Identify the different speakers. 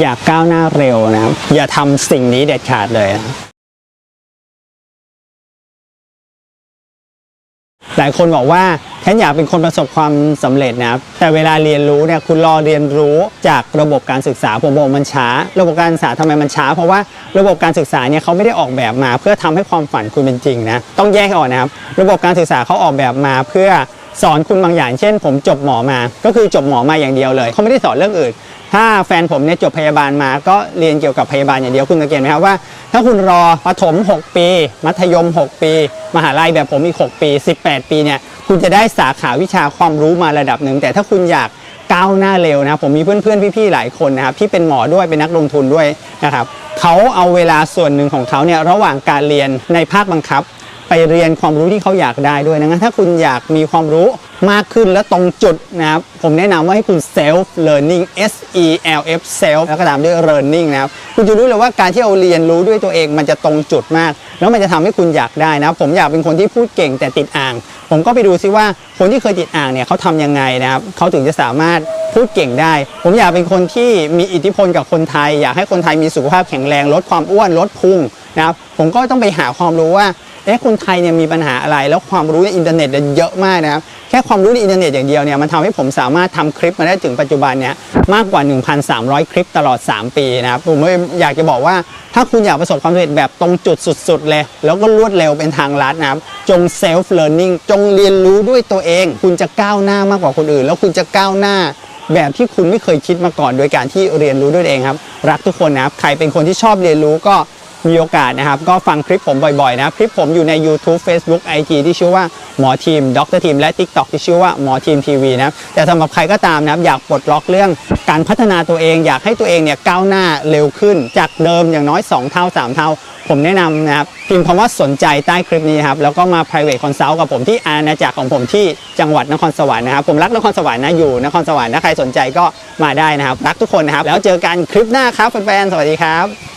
Speaker 1: อยากก้าวหน้าเร็วนะครับ อย่าทำสิ่งนี้เด็ดขาดเลย หลายคนบอกว่าฉันอยากเป็นคนประสบความสำเร็จนะครับ แต่เวลาเรียนรู้เนี่ยคุณรอเรียนรู้จากระบบการศึกษาผมบอกมันช้า ระบบการศึกษาทำไมมันช้า เพราะว่าระบบการศึกษาเนี่ยเขาไม่ได้ออกแบบมา เพื่อทำให้ความฝันคุณเป็นจริงนะต้องแยกออกนะครับ ระบบการศึกษาเขาออกแบบมาเพื่อสอนคุณบางอย่าง เช่น ผมจบหมอมา ก็คือจบหมอมาอย่างเดียวเลย เขาไม่ได้สอนเรื่องอื่น ถ้าแฟนผมเนี่ยจบพยาบาลมา ก็เรียนเกี่ยวกับพยาบาลอย่างเดียวคุณสังเกตไหมครับว่า ถ้าคุณรอประถม 6 ปี มัธยม 6 ปี มหาลัยแบบผมอีก 6 ปี 18 ปีเนี่ยคุณจะได้สาขาวิชาความรู้มาระดับหนึ่งแต่ถ้าคุณอยากก้าวหน้าเร็วนะผมมีเพื่อนๆพี่ๆหลายคนนะครับที่เป็นหมอด้วยเป็นนักลงทุนด้วยนะครับเขาเอาเวลาส่วนหนึ่งของเขาเนี่ยระหว่างการเรียนในภาคบังคับ ไปเรียนความรู้ที่เขาอยากได้ด้วยนะงั้นถ้าคุณอยากมีความรู้มากขึ้นและตรงจุดนะครับ ผมแนะนำว่าให้คุณ self learning S E L F self แล้วก็ตามด้วย learning นะครับ คุณจะรู้เลยว่าการที่เราเรียนรู้ด้วยตัวเองมันจะตรงจุดมาก แล้วมันจะทำให้คุณอยากได้นะผมอยากเป็นคนที่พูดเก่งแต่ติดอ่าง ผมก็ไปดูซิว่าคนที่เคยติดอ่างเนี่ยเขาทำยังไงนะครับเขาถึงจะสามารถพูดเก่งได้ ผมอยากเป็นคนที่มีอิทธิพลกับคนไทย อยากให้คนไทยมีสุขภาพแข็งแรงลดความอ้วนลดพุงนะครับผมก็ต้องไปหาความรู้ว่า เอ๊ะคนไทยเนี่ยมีปัญหาอะไร แล้วความรู้ในอินเทอร์เน็ตเนี่ยเยอะมากนะครับ แค่ความรู้ในอินเทอร์เน็ตอย่างเดียวเนี่ยมันทำให้ผมสามารถทำคลิปมาได้ถึงปัจจุบันเนี่ยมากกว่า 1,300 คลิปตลอด 3 ปีนะครับ ผมอยากจะบอกว่าถ้าคุณอยากประสบความสำเร็จแบบตรงจุดสุด ๆ เลย แล้วก็รวดเร็วเป็นทางลัดนะครับ จง self learning จงเรียนรู้ด้วยตัวเอง คุณจะก้าวหน้ามากกว่าคนอื่น แล้วคุณจะก้าวหน้าแบบที่คุณไม่เคยคิดมาก่อน โดยการที่เรียนรู้ด้วยเองครับ รักทุกคนนะครับ ใครเป็นคนที่ชอบเรียนรู้ก็ มีโอกาสนะครับ ก็ฟังคลิปผมบ่อยๆนะ คลิปผมอยู่ใน YouTube Facebook IG ที่ชื่อว่าหมอทีมด็อกเตอร์ทีมและ TikTok ที่ชื่อว่าหมอทีมทีวีนะแต่สำหรับใครก็ตามนะครับอยากปลดล็อกเรื่องการพัฒนาตัวเอง อยากให้ตัวเองเนี่ยก้าวหน้าเร็วขึ้น จากเดิมอย่างน้อย 2 เท่า 3 เท่าผมแนะนำนะครับพิมพ์คำว่าสนใจใต้คลิปนี้ครับแล้วก็มา private consult กับผมที่อาณาจักรของผมที่จังหวัดนครสวรรค์นะครับผมรักนครสวรรค์นะอยู่นครสวรรค์ถ้าใครสนใจก็มาได้นะครับ รักทุกคนนะครับ แล้วเจอกันคลิปหน้าครับแฟนๆสวัสดีครับ